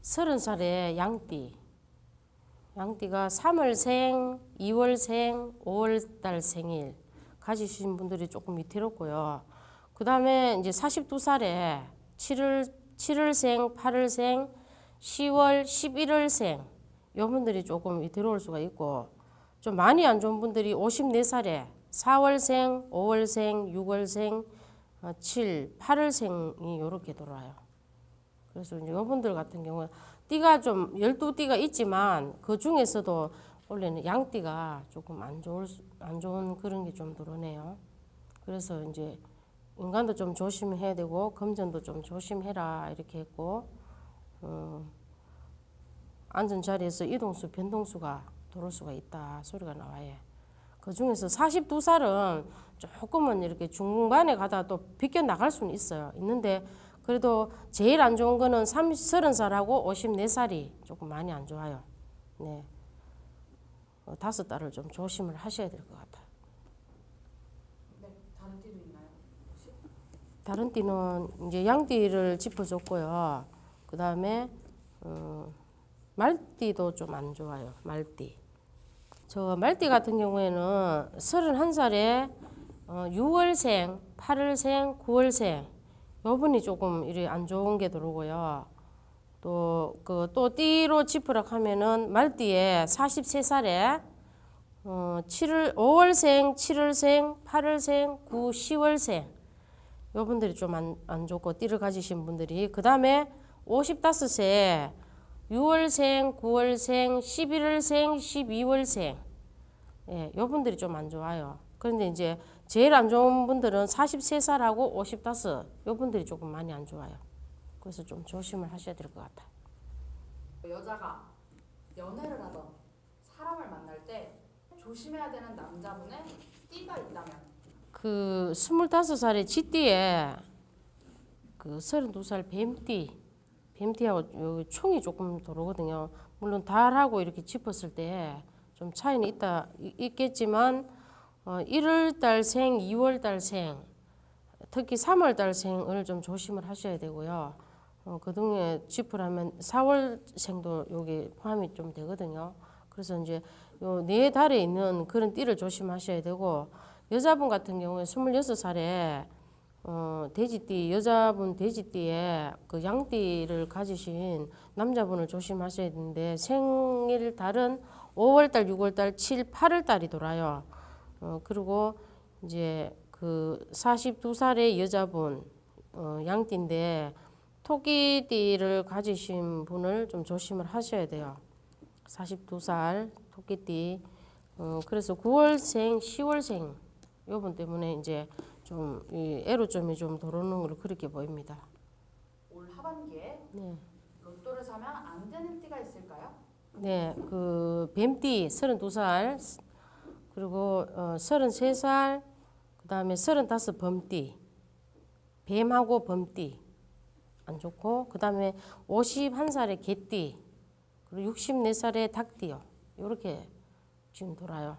서른 살에 양띠. 양띠가 3월생, 2월생, 5월달 생일 가지신 분들이 조금 위태롭고요. 그 다음에 이제 42살에 7월, 7월생, 8월생, 10월, 11월생 요 분들이 조금 위태로울 수가 있고 좀 많이 안 좋은 분들이 54살에 4월생, 5월생, 6월생, 어, 7, 8월생이 이렇게 돌아요. 그래서 이제 이분들 같은 경우는 띠가 좀 12띠가 있지만 그 중에서도 원래는 양띠가 조금 안 좋을 수- 안 좋은 그런 게 좀 드러네요. 그래서 이제 인간도 좀 조심해야 되고 금전도 좀 조심해라 이렇게 했고 어, 앉은 자리에서 이동수 변동수가 들어올 수가 있다 소리가 나와요. 그 중에서 42살은 조금은 이렇게 중반에 가다 또 비껴 나갈 수는 있어요. 있는데 그래도 제일 안 좋은 거는 30, 30살하고 54살이 조금 많이 안 좋아요. 네. 어, 다섯 달을 좀 조심을 하셔야 될 것 같아요. 네, 다른 띠도 있나요? 혹시? 다른 띠는 이제 양띠를 짚어줬고요. 그 다음에 어, 말띠도 좀 안 좋아요. 말띠. 저 말띠 같은 경우에는 31살에 어, 6월생, 8월생, 9월생 요분이 조금 이리 안 좋은 게 들어오고요. 또 그 또 띠로 짚으라 하면은 말띠에 43살에 어, 7월 5월생, 7월생, 8월생, 9, 10월생 요 분들이 좀 안 안 좋고 띠를 가지신 분들이 그 다음에 55세 6월생, 9월생, 11월생, 12월생 예, 요 분들이 좀 안 좋아요. 그런데 이제 제일 안 좋은 분들은 43살하고 55 요 분들이 조금 많이 안 좋아요. 그래서 좀 조심을 하셔야 될 것 같아요. 여자가 연애를 하던 사람을 만날 때 조심해야 되는 남자분의 띠가 있다면 그 25살의 쥐띠에 그 32살 뱀띠 뱀띠하고 요 총이 조금 들어오거든요. 물론 달하고 이렇게 짚었을 때 좀 차이는 있다 이- 있겠지만 어, 1월 달생, 2월 달생, 특히 3월 달생을 좀 조심을 하셔야 되고요. 어, 그중에 짚으라면 4월생도 여기 포함이 좀 되거든요. 그래서 이제 요네 달에 있는 그런 띠를 조심하셔야 되고 여자분 같은 경우에 26살에 어, 돼지띠 여자분 돼지띠에 그 양띠를 가지신 남자분을 조심하셔야 되는데 생일 달은 5월달, 6월달, 7, 8월달이 돌아요. 어, 그리고 이제 그 42살의 여자분 어, 양띠인데 토끼띠를 가지신 분을 좀 조심을 하셔야 돼요. 42살 토끼띠. 어, 그래서 9월생, 10월생 요분 때문에 이제 좀이 애로점이 좀 들어오는 걸로 그렇게 보입니다. 올 하반기에 네. 로또를 사면 안 되는 띠가 있을까요? 네, 그 뱀띠 32살 그리고 어, 33살 그 다음에 35 범띠 뱀하고 범띠 안 좋고 그 다음에 51살의 개띠 그리고 64살의 닭띠요. 이렇게 지금 돌아요.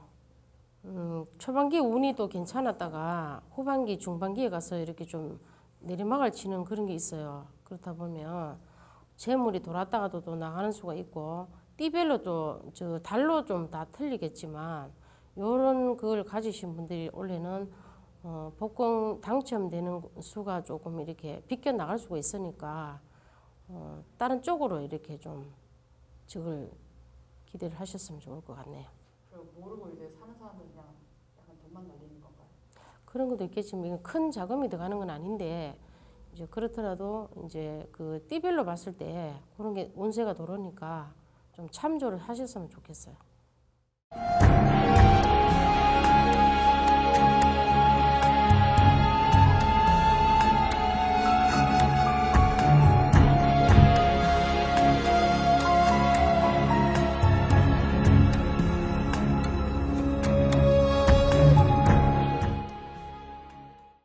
음, 초반기 운이 또 괜찮았다가 후반기 중반기에 가서 이렇게 좀 내리막을 치는 그런 게 있어요. 그렇다 보면 재물이 돌았다가도 또 나가는 수가 있고 띠별로 또 저 달로 좀 다 틀리겠지만 요런 그걸 가지신 분들이 원래는 어, 복권 당첨되는 수가 조금 이렇게 비껴 나갈 수가 있으니까 어, 다른 쪽으로 이렇게 좀 적을 기대를 하셨으면 좋을 것 같네요. 그리고 모르고 이제 사는 사람들 그냥 약간 돈만 날리는 건가요? 그런 것도 있겠지만 큰 자금이 들어가는 건 아닌데 이제 그렇더라도 이제 그 띠별로 봤을 때 그런 게 운세가 들어오니까 좀 참조를 하셨으면 좋겠어요.